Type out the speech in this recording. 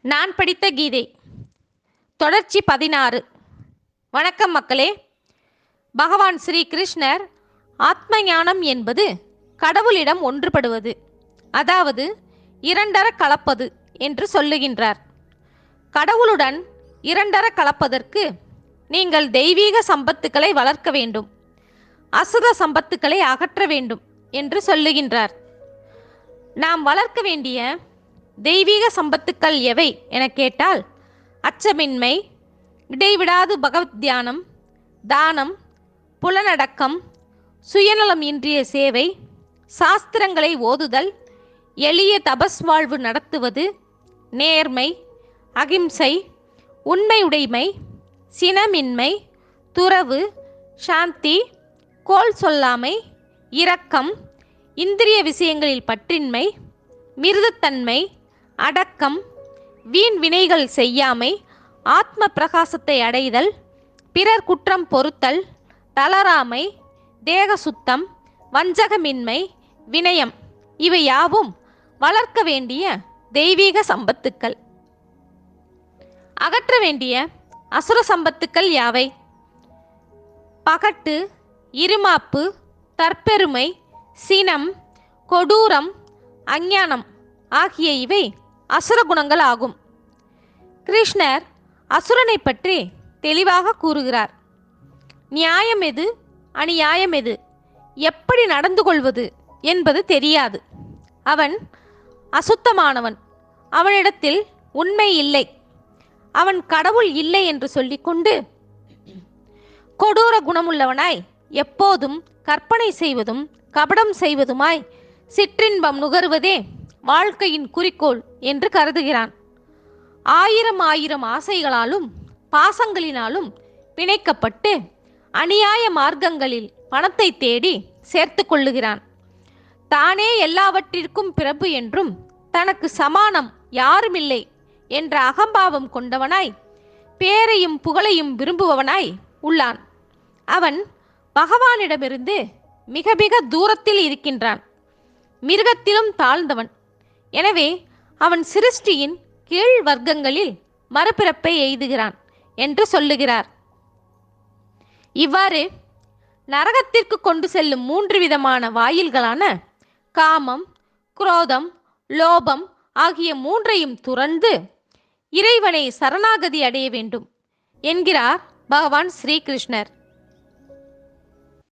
நான் படித்த கீதை. தொடர்ச்சி பதினாறு. வணக்கம் மக்களே. பகவான் ஸ்ரீ கிருஷ்ணர் ஆத்ம ஞானம் என்பது கடவுளிடம் ஒன்றுபடுவது அதாவது இரண்டர கலப்பது என்று சொல்லுகின்றார். கடவுளுடன் இரண்டர கலப்பதற்கு நீங்கள் தெய்வீக சம்பத்துக்களை வளர்க்க வேண்டும் அசுர சம்பத்துக்களை அகற்ற வேண்டும் என்று சொல்லுகின்றார். நாம் வளர்க்க வேண்டிய தெய்வீக சம்பத்துக்கள் எவை என கேட்டால் அச்சமின்மை இடைவிடாது பகவத் தியானம் தானம் புலனடக்கம் சுயநலம் இன்றிய சேவை சாஸ்திரங்களை ஓதுதல் எளிய தபஸ் வாழ்வு நடத்துவது நேர்மை அகிம்சை உண்மையுடைமை சினமின்மை துறவு சாந்தி கோல் சொல்லாமை இரக்கம் இந்திரிய விஷயங்களில் பற்றின்மை மிருதத்தன்மை அடக்கம் வீண் வினைகள் செய்யாமை ஆத்ம பிரகாசத்தை அடைதல் பிறர் குற்றம் பொறுத்தல் தளராமை தேக சுத்தம் வஞ்சகமின்மை வினயம் இவை யாவும் வளர்க்க வேண்டிய தெய்வீக சம்பத்துக்கள். அகற்ற வேண்டிய அசுர சம்பத்துக்கள் யாவை? பகட்டு இருமாப்பு தற்பெருமை சினம் கொடூரம் அஞ்ஞானம் ஆகிய இவை அசுர குணங்கள் ஆகும் கிருஷ்ணர் அசுரனை பற்றி தெளிவாக கூறுகிறார். நியாயம் எது? அநியாயம் எது? எப்படி நடந்து கொள்வது என்பது தெரியாது. அவன் அசுத்தமானவன். அவனிடத்தில் உண்மை இல்லை. அவன் கடவுள் இல்லை என்று சொல்லிக்கொண்டு கொடூர குணமுள்ளவனாய் எப்போதும் கற்பனை செய்வதும் கபடம் செய்வதுமாய் சிற்றின்பம் நுகருவதே வாழ்க்கையின் குறிக்கோள் என்று கருதுகிறான். ஆயிரம் ஆயிரம் ஆசைகளாலும் பாசங்களினாலும் பிணைக்கப்பட்டு அநியாய மார்க்கங்களில் பணத்தை தேடி சேர்த்து கொள்ளுகிறான். தானே எல்லாவற்றிற்கும் பிறப்பு என்றும் தனக்கு சமானம் யாருமில்லை என்ற அகம்பாவம் கொண்டவனாய் பேரையும் புகழையும் விரும்புபவனாய் உள்ளான். அவன் பகவானிடமிருந்து மிக மிக தூரத்தில் இருக்கின்றான். மிருகத்திலும் தாழ்ந்தவன். எனவே அவன் சிருஷ்டியின் கீழ் வர்க்கங்களில் மறுபிறப்பை எய்துகிறான் என்று சொல்லுகிறார். இவ்வாறு நரகத்திற்கு கொண்டு செல்லும் மூன்று விதமான வாயில்களான காமம் குரோதம் லோபம் ஆகிய மூன்றையும் துறந்து இறைவனை சரணாகதி அடைய வேண்டும் என்கிறார் பகவான் ஸ்ரீகிருஷ்ணர்.